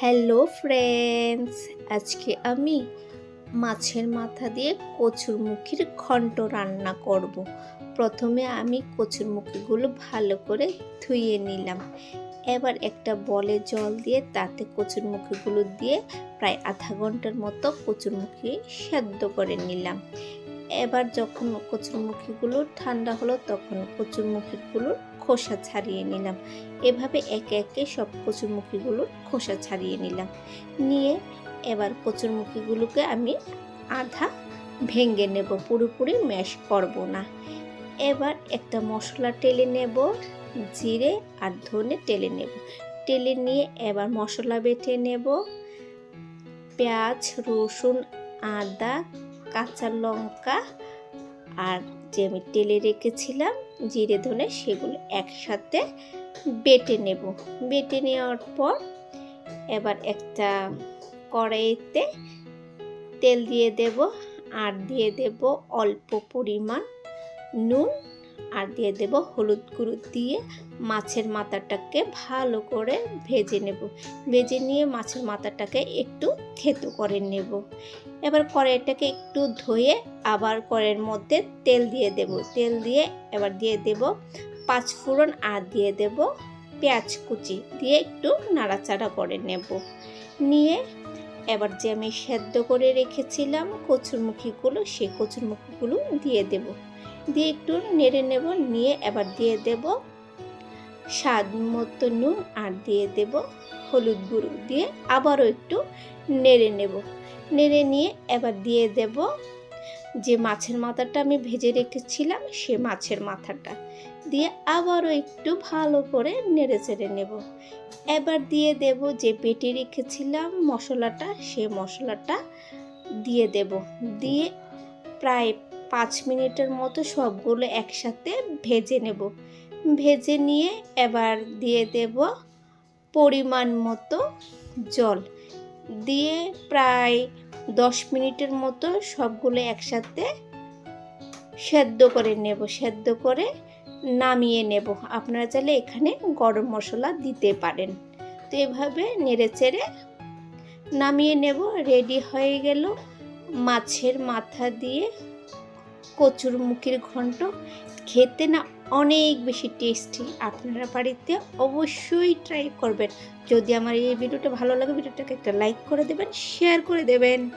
Hello friends, আজকে আমি মাছের মাথা দিয়ে কচুরমুখির ঘন্ট রান্না করব। প্রথমে আমি কচুরমুখিগুলো ভালো করে ধুয়ে নিলাম এবার একটা বলে জল দিয়ে তাতে কচুরমুখিগুলো দিয়ে প্রায় আধা ঘণ্টার মতো কচুরমুখি সেদ্ধ করে নিলাম এবার যখন কচুরমুখিগুলো ঠান্ডা হলো তখন কচুরমুখিগুলোর খোসা ছাড়িয়ে নিলাম। এভাবে একে একে সব কচুরমুখিগুলোর খোসা ছাড়িয়ে নিলাম। নিয়ে এবার কচুরমুখিগুলোকে আমি আধা ভেঙে নেব, পুরোপুরি ম্যাশ করব না। এবার একটা মশলা টেলে নেব, জিরে আর ধনে টেলে নেব। টেলে নিয়ে এবার মশলা বেটে নেব। পেঁয়াজ, রসুন, আদা, কাঁচা লঙ্কা আর যে আমি তেলে রেখেছিলাম জিরে ধনে সেগুলো একসাথে বেটে নেব। বেটে নেওয়ার পর এবার একটা কড়াইতে তেল দিয়ে দেব আর দিয়ে দেব অল্প পরিমাণ নুন আর দিয়ে দেব হলুদ গুঁড়ো দিয়ে মাছের মাথাটাকে ভালো করে ভেজে নেব। ভেজে নিয়ে মাছের মাথাটাকে একটু থেতো করে নেব। এবার কড়াইটাকে একটু ধুয়ে আবার কড়াইয়ের মধ্যে তেল দিয়ে দেব। তেল দিয়ে এবার দিয়ে দেব পাঁচ ফোড়ন আর দিয়ে দেব পেঁয়াজ কুচি দিয়ে একটু নাড়াচাড়া করে নেব। নিয়ে এবার যে আমি সেদ্ধ করে রেখেছিলাম কচুরমুখিগুলো, সেই কচুরমুখিগুলো দিয়ে দেব। দিয়ে একটু নেড়ে নেব, নিয়ে এবার দিয়ে দেব স্বাদ মতো নুন আর দিয়ে দেব হলুদ গুঁড়ো দিয়ে আবারও একটু নেড়ে নেব। নেড়ে নিয়ে এবার দিয়ে দেব যে মাছের মাথাটা আমি ভেজে রেখেছিলাম সে মাছের মাথাটা দিয়ে আবারও একটু ভালো করে নেড়ে চেড়ে নেব। এবার দিয়ে দেব যে পেটে রেখেছিলাম মশলাটা সে মশলাটা দিয়ে দেব। দিয়ে প্রায় পাঁচ মিনিটের মতো সবগুলো একসাথে ভেজে নেব। ভেজে নিয়ে এবার দিয়ে দেব পরিমাণ মতো জল। দিয়ে প্রায় দশ মিনিটের মতো সবগুলো একসাথে সেদ্ধ করে নেব। সেদ্ধ করে নামিয়ে নেব। আপনারা চাইলে এখানে গরম মশলা দিতে পারেন। তো এভাবে নেড়ে চেড়ে নামিয়ে নেব। রেডি হয়ে গেল মাছের মাথা দিয়ে কচুর মুখের ঘন্ট। খেতে না অনেক বেশি টেস্টি আপনারা বাড়িতে অবশ্যই ট্রাই করবেন। যদি আমার এই ভিডিওটা ভালো লাগে, ভিডিওটাকে একটা লাইক করে দেবেন শেয়ার করে দেবেন।